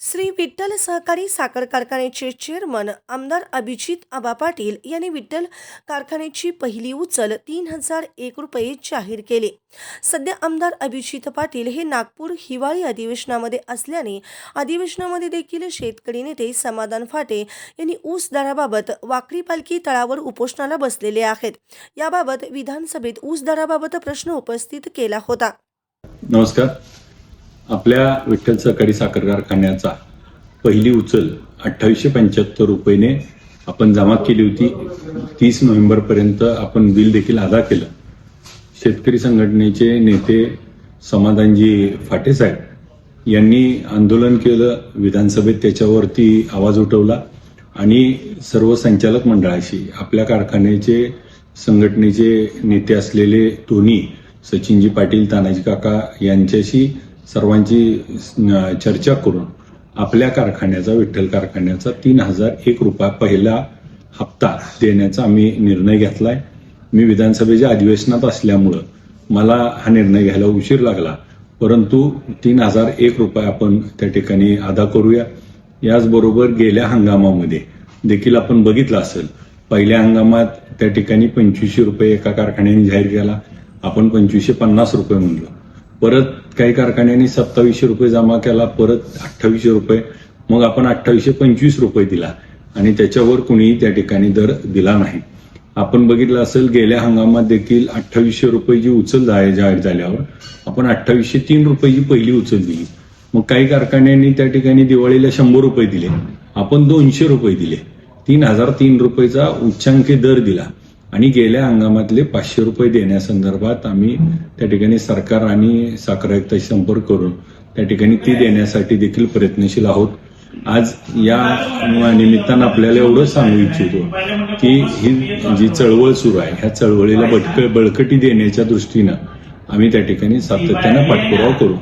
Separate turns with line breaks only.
श्री विठ्ठल सहकारी साखर कारखान्याचे चेअरमन आमदार अभिजित आबा पाटील यांनी विठ्ठल कारखान्याची पहिली उचल तीन हजार एक रुपये जाहीर केले. सध्या आमदार अभिजित पाटील हे नागपूर हिवाळी अधिवेशनामध्ये असल्याने अधिवेशनामध्ये देखील शेतकरी नेते समाधान फाटे यांनी ऊस दराबाबत वाकडी पालखी तळावर उपोषणाला बसलेले आहेत. याबाबत विधानसभेत ऊस दराबाबत प्रश्न उपस्थित केला होता.
नमस्कार. आपल्या विठ्ठल सहकारी साखर कारखान्याचा पहिली उचल अठ्ठावीसशे पंच्याहत्तर रुपयेने आपण जमा केली होती. तीस नोव्हेंबरपर्यंत आपण बिल देखील अदा केलं. शेतकरी संघटनेचे नेते समाधानजी फाटे साहेब यांनी आंदोलन केलं विधानसभेत त्याच्यावरती आवाज उठवला आणि सर्व संचालक मंडळाशी आपल्या कारखान्याचे संघटनेचे नेते असलेले दोन्ही सचिनजी पाटील तानाजी काका यांच्याशी सर्वांची चर्चा करून आपल्या कारखान्याचा विठ्ठल कारखान्याचा तीन हजार एक रुपया पहिला हप्ता देण्याचा आम्ही निर्णय घेतलाय. मी विधानसभेच्या अधिवेशनात असल्यामुळं मला हा निर्णय घ्यायला उशीर लागला. परंतु तीन हजार एक रुपये आपण त्या ठिकाणी अदा करूया. याचबरोबर गेल्या हंगामामध्ये देखील आपण बघितलं असेल पहिल्या हंगामात त्या ठिकाणी पंचवीसशे रुपये एका कारखान्याने जाहीर केला. आपण पंचवीसशे पन्नास रुपये म्हणलो. परत काही कारखान्यांनी सत्तावीसशे रुपये जमा केला परत अठ्ठावीसशे रुपये. मग आपण अठ्ठावीसशे पंचवीस रुपये दिला आणि त्याच्यावर कुणीही त्या ठिकाणी दर दिला नाही. आपण बघितलं असेल गेल्या हंगामात देखील अठ्ठावीसशे रुपये जी उचल जाहीर झाल्यावर आपण अठ्ठावीसशे तीन रुपयेची पहिली उचल दिली. मग काही कारखान्यांनी त्या ठिकाणी दिवाळीला शंभर रुपये दिले. आपण दोनशे रुपये दिले. तीन हजार तीन रुपयेचा उच्चांकी दर दिला. आणि गेल्या हंगामातले पाचशे रुपये देण्यासंदर्भात आम्ही त्या ठिकाणी सरकार आणि साखर आयुक्ताशी संपर्क करून त्या ठिकाणी ती देण्यासाठी देखील प्रयत्नशील आहोत. आज या निमित्तानं आपल्याला एवढं सांगू इच्छितो की ही जी चळवळ सुरू आहे ह्या चळवळीला बटक बळकटी देण्याच्या दृष्टीनं आम्ही त्या ठिकाणी सातत्यानं पाठपुरावा करू.